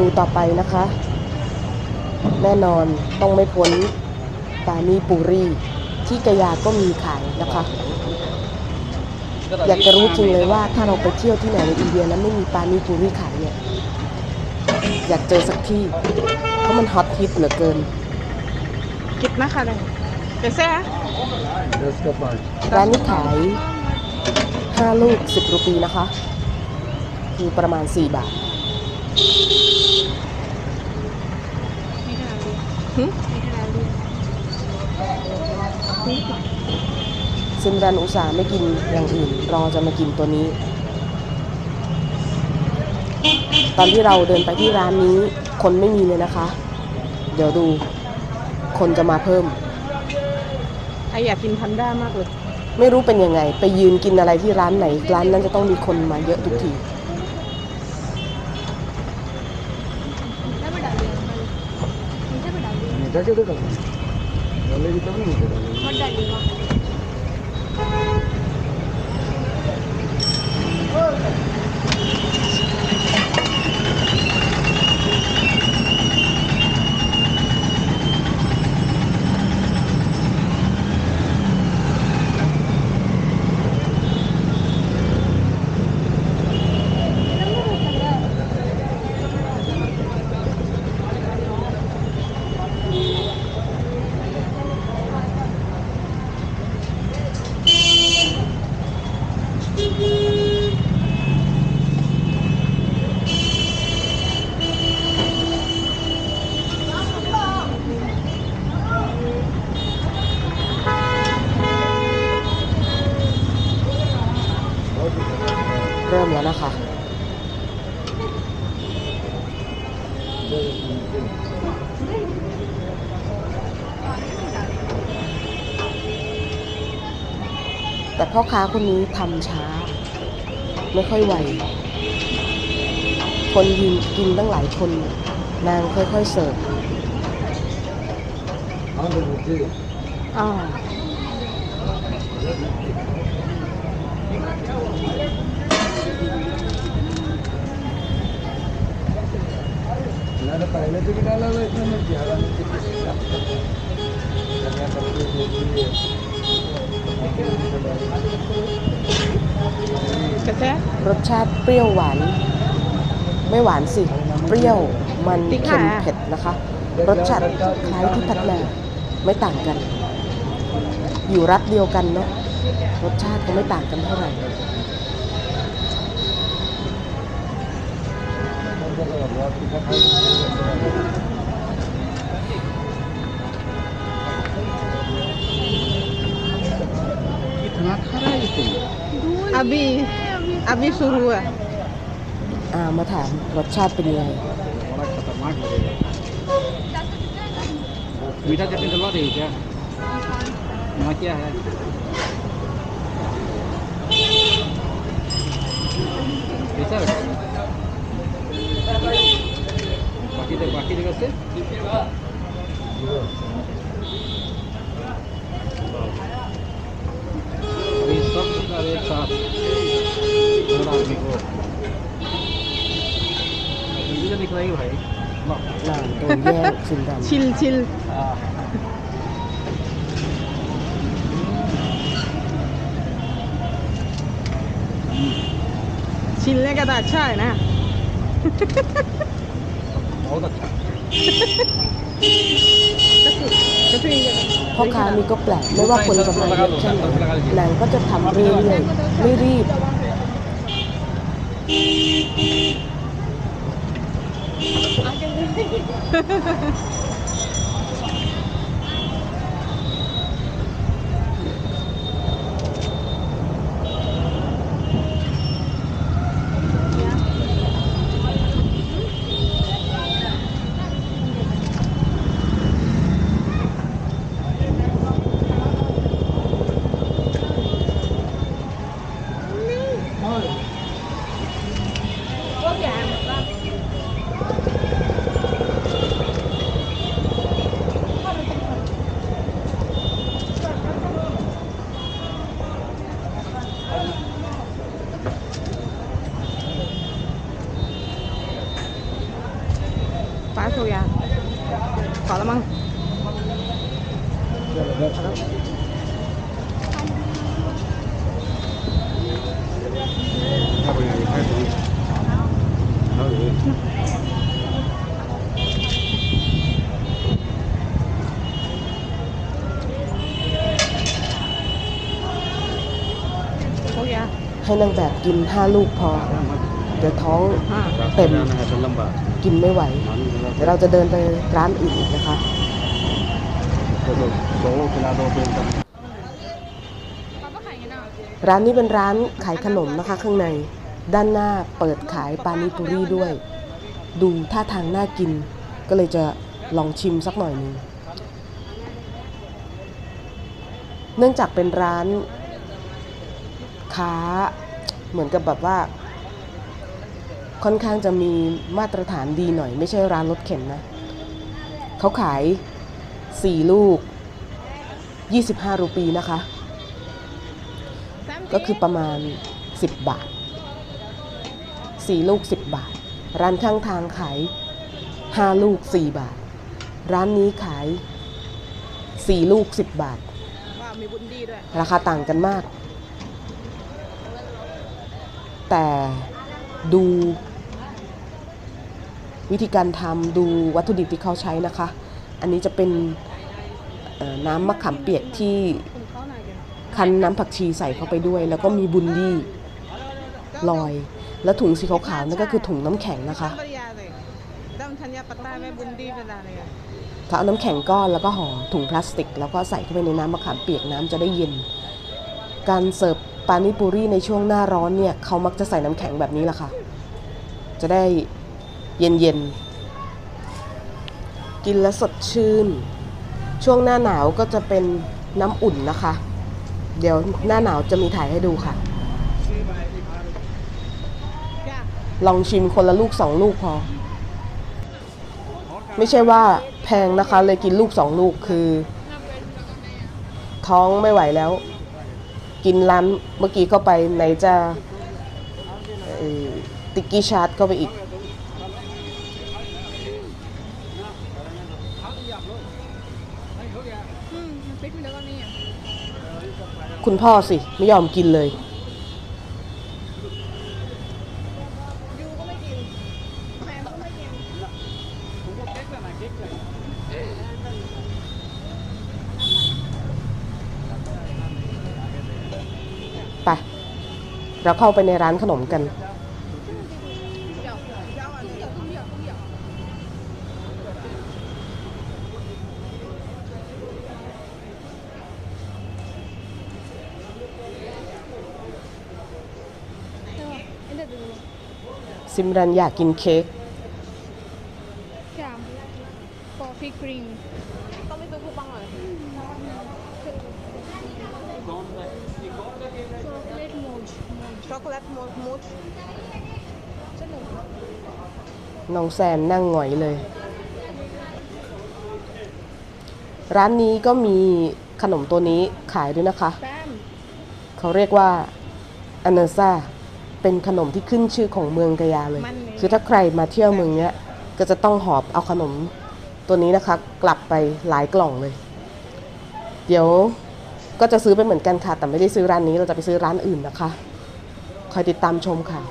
นูต่อไปนะคะ แน่นอนต้องไม่พ้นปานีปูรีที่กะยาก็มีขายนะคะ อยากจะรู้จริงเลยว่าถ้าเราไปเที่ยวที่ไหนในอินเดียแล้วไม่มีปานีปูรีขายเนี่ย อยากเจอสักที่ เพราะมันฮอตฮิตเหลือเกิน कितना खा रहे हैं कैसे है दस का पाँच ร้านนี้ขาย 5 ลูก 10 รูปีนะคะ คือประมาณ 4 บาท ซิมรันอุตส่าห์ไม่กินอย่างอื่น รอจะมากินตัวนี้ ตอนที่เราเดินไปที่ร้านนี้ คนไม่มีเลยนะคะ เดี๋ยวดู คนจะมาเพิ่มไออยากกินพันด้ามากเลย ไม่รู้เป็นยังไง ไปยืนกินอะไรที่ร้านไหน ร้านนั้นจะต้องมีคนมาเยอะทุกที मीठा कैसे डालना डालेगी तब ना मीठा डालेगी ริ่มแล้วนะคะแต่พ่อค้าคนนี้ทำช้า ไม่ค่อยไว คนยินกินตั้งหลายคน นางค่อยๆเสิร์ฟอ๋อ मैंने पहले से भी डाला हुआ इसमें मिर्ची हरा मिर्ची धनिया पत्ती गोभी แค่แท้ รสชาติเปรี้ยวหวาน ไม่หวานสิ เปรี้ยว มัน พริก เค็ม ค่ะ เผ็ดนะคะ รสชาติคล้ายที่พัฒนาไม่ต่างกัน อยู่รัฐเดียวกันเนาะรสชาติก็ไม่ต่างกันเท่าไหร่ इतना खरा है तुम อบีอบีशुरू है อ่ามาถามรสชาติเป็นยังไง बड़ा खतरनाक लगेगा मीठा चटनी डलवा देगी क्या यहाँ क्या है कैसा है বাকি বাকি দিক আছে अभी सब प्रकार एक साथ आदमी को तो दिख रही भाई चिल चिल छिलने का तो अच्छा है ना बहुत अच्छा ก็คือ พ่อค้านี่ก็แปลกไม่ว่าคนจะมาเยอะแค่ไหนนางก็จะทำเรื่อยๆไม่รีบ อ แล้วมั้งถ้าเป็นไงให้ดูเอาเลยโซยาให้นางแบบกิน5ลูกพอ เดี๋ยวท้องอ่าเต็มนะฮะเป็นลำบากกินไม่ไหวมันเดี๋ยวเราจะเดินไปร้านอื่นอีกนะคะก็โดนโดนเวลาโดนเป็นกันร้านนี้เป็นร้านขายขนมนะคะ ข้างในด้านหน้าเปิดขายปานิปุรีด้วย ดูท่าทางน่ากิน ก็เลยจะลองชิมสักหน่อยหนึงเนื่องจากเป็นร้านค้าเหมือนกับแบบว่า ค่อนข้างจะมีมาตรฐานดีหน่อย ไม่ใช่ร้านรถเข็นนะ เขาขาย 4 ลูก 25 รูปีนะคะ ก็คือประมาณ 10 บาท 4 ลูก 10 บาท ร้านข้างทางขาย 5 ลูก 4 บาท ร้านนี้ขาย 4 ลูก 10 บาทว้าวมีบุญดีด้วยราคาต่างกันมาก แต่ดู วิธีการทำดูวัตถุดิบที่เขาใช้นะคะ อันนี้จะเป็นน้ำมะขามเปียกที่คั้นน้ำผักชีใส่เข้าไปด้วย แล้วก็มีบุนดี้ลอย แล้วถุงสีขาวๆนั่นก็คือถุงน้ำแข็งนะคะปริยาเลยดำธัญญาปตตาแม่บุญดีเป็นอะไรอะถ้าเอาน้ำแข็งก้อนแล้วก็ห่อถุงพลาสติก แล้วก็ใส่เข้าไปในน้ำมะขามเปียกน้ำจะได้เย็น การเสิร์ฟปานิปุรีในช่วงหน้าร้อนเนี่ยเขามักจะใส่น้ำแข็งแบบนี้แหละค่ะ จะได้ เย็นเย็นๆกินแล้วสดชื่น ช่วงหน้าหนาวก็จะเป็นน้ำอุ่นนะคะ เดี๋ยวหน้าหนาวจะมีถ่ายให้ดูค่ะ ลองชิมคนละลูกสองลูกพอ ไม่ใช่ว่าแพงนะคะ เลยกินลูกสองลูกคือ ท้องไม่ไหวแล้ว กินร้านเมื่อกี้เข้าไปไหนจะติกกี้ชาร์ตเข้าไปอีก อืมมันปิ๊กมันแล้วก็นี่อะคุณพ่อสิ ไม่ยอมกินเลย ยูก็ไม่กินแฟนก็ไม่กิน ไป เราเข้าไปในร้านขนมกัน ซิมรันอยากกินเค้กจ้ะคอฟฟี่ครีมต้องไปซื้อคูปองหน่อยช็อกโกแลตโมดช็อกโกแลตมูสสนุกน้องแซนนั่งหงอยเลย ร้านนี้ก็มีขนมตัวนี้ขายด้วยนะคะแป้มเขาเรียกว่าอนาซา เป็นขนมที่ขึ้นชื่อของเมืองกะยาเลย คือถ้าใครมาเที่ยวเมืองเนี้ยก็จะต้องหอบเอาขนมตัวนี้นะคะ กลับไปหลายกล่องเลย เดี๋ยวก็จะซื้อไปเหมือนกันค่ะ แต่ไม่ได้ซื้อร้านนี้เราจะไปซื้อร้านอื่นนะคะ คอยติดตามชมค่ะ